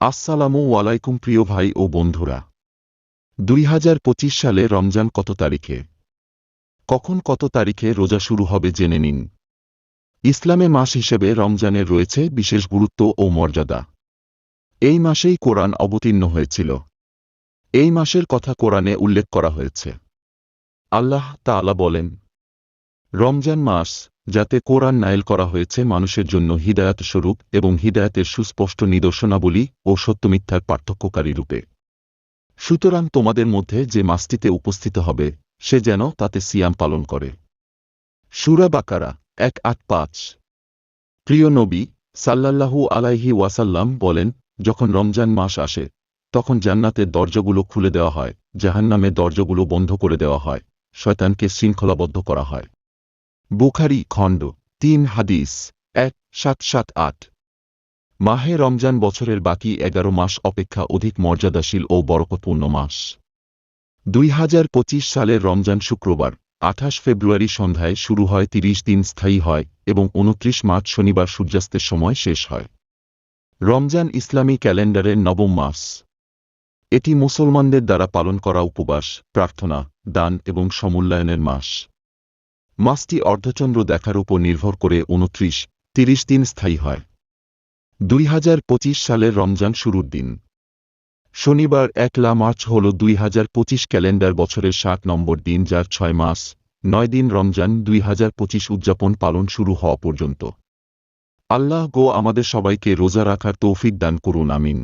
আসসালামু আলাইকুম প্রিয় ভাই ও বন্ধুরা। দুই হাজার পঁচিশ সালে রমজান কত তারিখে? কখন কত তারিখে রোজা শুরু হবে জেনে নিন। ইসলামে মাস হিসেবে রমজানের রয়েছে বিশেষ গুরুত্ব ও মর্যাদা। এই মাসেই কোরআন অবতীর্ণ হয়েছিল। এই মাসের কথা কোরআনে উল্লেখ করা হয়েছে। আল্লাহ তাআলা বলেন রমজান মাস, যাতে কোরআন নায়েল করা হয়েছে মানুষের জন্য হিদায়াত স্বরূপ এবং হিদায়াতের সুস্পষ্ট নিদর্শনাবলী ও সত্যমিথ্যার পার্থক্যকারী রূপে। সুতরাং তোমাদের মধ্যে যে মাসটিতে উপস্থিত হবে, সে যেন তাতে সিয়াম পালন করে। সুরা বাকারা, এক আট পাঁচ। প্রিয় নবী, সাল্লাল্লাহু আলাইহি ওয়াসাল্লাম বলেন, যখন রমজান মাস আসে, তখন জান্নাতের দরজাগুলো খুলে দেওয়া হয়, জাহান্নামের দরজাগুলো বন্ধ করে দেওয়া হয়, শয়তানকে শৃঙ্খলাবদ্ধ করা হয়। বুখারি খণ্ড, তিন হাদিস, এক, সাত সাত, আট। মাহে রমজান বছরের বাকি এগারো মাস অপেক্ষা অধিক মর্যাদাশীল ও বরকতপূর্ণ মাস। দুই হাজার পঁচিশ সালের রমজান শুক্রবার, আঠাশ ফেব্রুয়ারি সন্ধ্যায় শুরু হয় তিরিশ দিন স্থায়ী হয় এবং উনত্রিশ মার্চ শনিবার সূর্যাস্তের সময় শেষ হয়। রমজান ইসলামী ক্যালেন্ডারের নবম মাস। এটি মুসলমানদের দ্বারা পালন করা উপবাস, প্রার্থনা, দান এবং সমুল্যায়নের মাস। মাসটি অর্ধচন্দ্র দেখার উপর নির্ভর করে উনত্রিশ, তিরিশ দিন স্থায়ী হয়। দুই হাজার পঁচিশ সালের রমজান শুরুর দিন। শনিবার একলা মার্চ হল দুই হাজার পঁচিশ ক্যালেন্ডার বছরের ষাট নম্বর দিন যার ছয় মাস, নয় দিন রমজান দুই হাজার পঁচিশ উদযাপন পালন শুরু হওয়া পর্যন্ত। আল্লাহ গো আমাদের সবাইকে রোজা রাখার তৌফিক দান করুন, আমিন।